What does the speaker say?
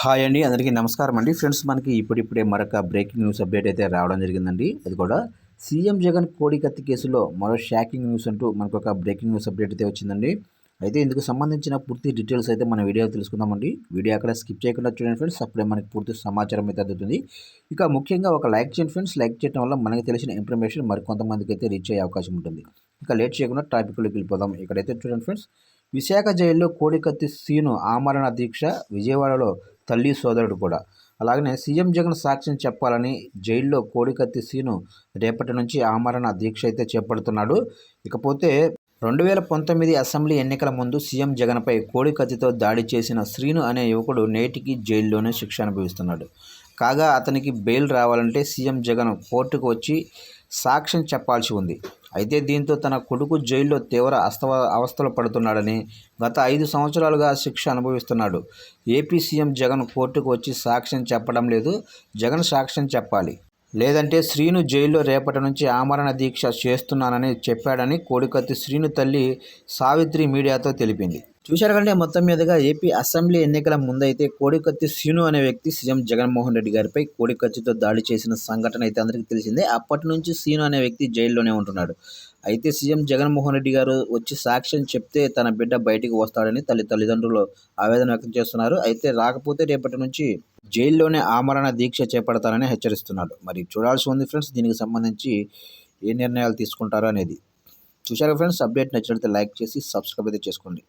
Hi అండి అందరికీ నమస్కారం అండి. ఫ్రెండ్స్ మనకి ఇప్పుడిప్పుడే మరొక బ్రేకింగ్ న్యూస్ అప్డేట్ అయితే రావడం జరిగిందండి. అది కూడా సీఎం జగన్ కోడికత్తి కేసులో మరో షాకింగ్ న్యూస్ అంటూ మనకు ఒక బ్రేకింగ్ న్యూస్ అప్డేట్ అయితే వచ్చిందండి. అయితే ఇందుకు సంబంధించిన పూర్తి డీటెయిల్స్ అయితే మన వీడియో తెలుసుకుందామండి. వీడియో అక్కడ స్కిప్ చేయకుండా చూడండి ఫ్రెండ్స్ అప్పుడే మనకి పూర్తి సమాచారం అయితే అందుతుంది. ఇక ముఖ్యంగా ఒక లైక్ చేయండి ఫ్రెండ్స్. లైక్ చేయడం వల్ల మనకి తెలిసిన ఇన్ఫర్మేషన్ మరికొంతమందికి అయితే రీచ్ అయ్యే అవకాశం ఉంటుంది. ఇక లేట్ చేయకుండా టాపిక్లోకి వెళ్ళిపోదాం. ఇక్కడైతే చూడండి ఫ్రెండ్స్ విశాఖ జైల్లో కోడికత్తి సీను ఆమరణ దీక్ష విజయవాడలో తల్లి సోదరుడు కూడా. అలాగనే సీఎం జగన్ సాక్ష్యం చెప్పాలని జైల్లో కోడికత్తి సీను రేపటి నుంచి ఆమరణ దీక్ష అయితే చేపడుతున్నాడు. ఇకపోతే రెండు వేల పంతొమ్మిది అసెంబ్లీ ఎన్నికల ముందు సీఎం జగన్పై కోడికత్తితో దాడి చేసిన శ్రీను అనే యువకుడు నేటికి జైల్లోనే శిక్ష అనుభవిస్తున్నాడు. కాగా అతనికి బెయిల్ రావాలంటే సీఎం జగన్ కోర్టుకు వచ్చి సాక్ష్యం చెప్పాల్సి ఉంది. అయితే దీంతో తన కొడుకు జైల్లో తీవ్ర అస్తవ అవస్థలు పడుతున్నాడని గత ఐదు సంవత్సరాలుగా శిక్ష అనుభవిస్తున్నాడు. ఏపీ సీఎం జగన్ కోర్టుకు వచ్చి సాక్ష్యం చెప్పడం లేదు. జగన్ సాక్ష్యం చెప్పాలి. లేదంటే శ్రీను జైల్లో రేపటి నుంచి ఆమరణ దీక్ష చేస్తున్నానని చెప్పాడని కోడికత్తి శ్రీను తల్లి సావిత్రి మీడియాతో తెలిపింది. చూశారు కంటే మొత్తం మీదుగా ఏపీ అసెంబ్లీ ఎన్నికల ముందైతే కోడికత్తి సీను అనే వ్యక్తి సీఎం జగన్మోహన్ రెడ్డి గారిపై కోడికత్తితో దాడి చేసిన సంఘటన అయితే అందరికీ తెలిసిందే. అప్పటి నుంచి సీను అనే వ్యక్తి జైల్లోనే ఉంటున్నాడు. అయితే సీఎం జగన్మోహన్ రెడ్డి గారు వచ్చి సాక్ష్యం చెప్తే తన బిడ్డ బయటికి వస్తాడని తల్లి తల్లిదండ్రులు ఆవేదన వ్యక్తం చేస్తున్నారు. అయితే రాకపోతే రేపటి నుంచి జైల్లోనే ఆమరణ దీక్ష చేపడతానని హెచ్చరిస్తున్నాడు మరి చూడాల్సి ఉంది ఫ్రెండ్స్ దీనికి సంబంధించి ఏ నిర్ణయాలు తీసుకుంటారో అనేది. చూశారు ఫ్రెండ్స్ అప్డేట్ నచ్చినట్లయితే లైక్ చేసి సబ్స్క్రైబ్ అయితే చేసుకోండి.